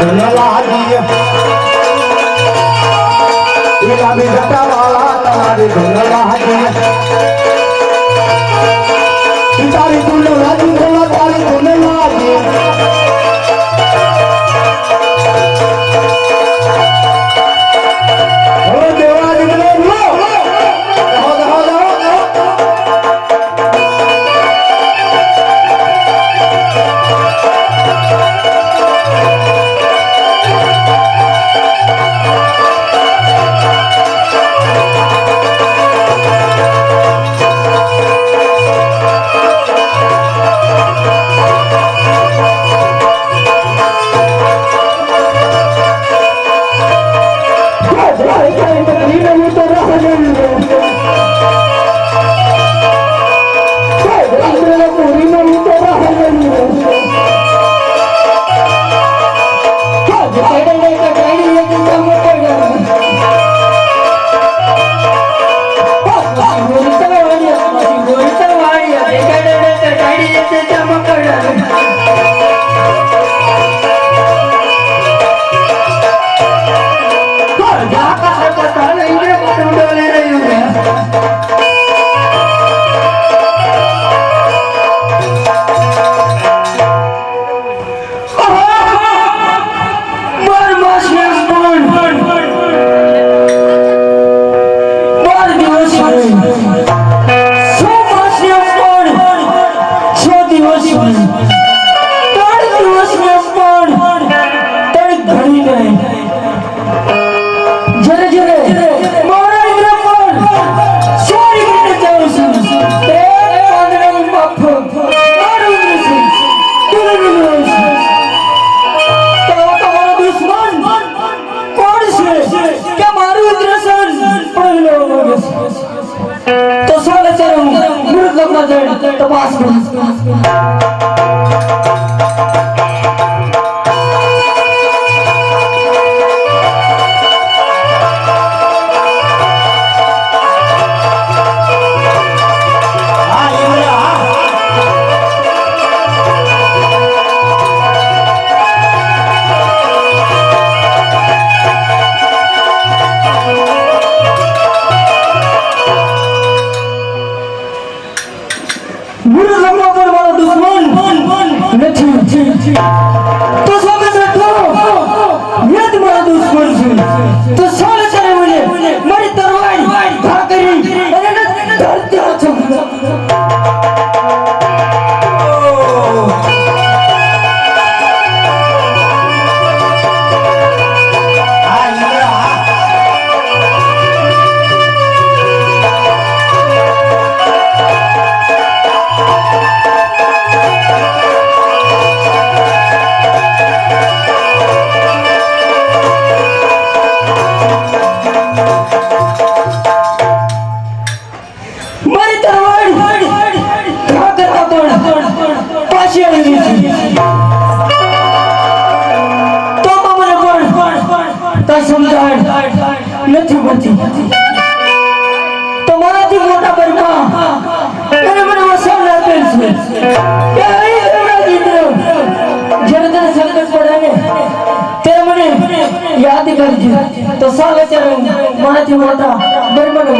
ધૂન લાગી પેલા બી જટા વાળા તમારી ધૂન લાગી તારી ધૂન લાગી તારી ધૂન લાગી توهان کوڙي سي تو نه کوڙي سي تو تو جو دشمن ڪوڙي سي ڪي ماري ادراسن پنهنو مڳس تو سورا سري مورو خدا નથી તો નથી પડતી તમારાથી મોટા બરમા એને મને વસાવ આપેલ છે. જ્યારે તને સંકટ પડે ત્યારે મને યાદ કરજે. તો સાલે ત્યારે મારાથી મોટા બોલો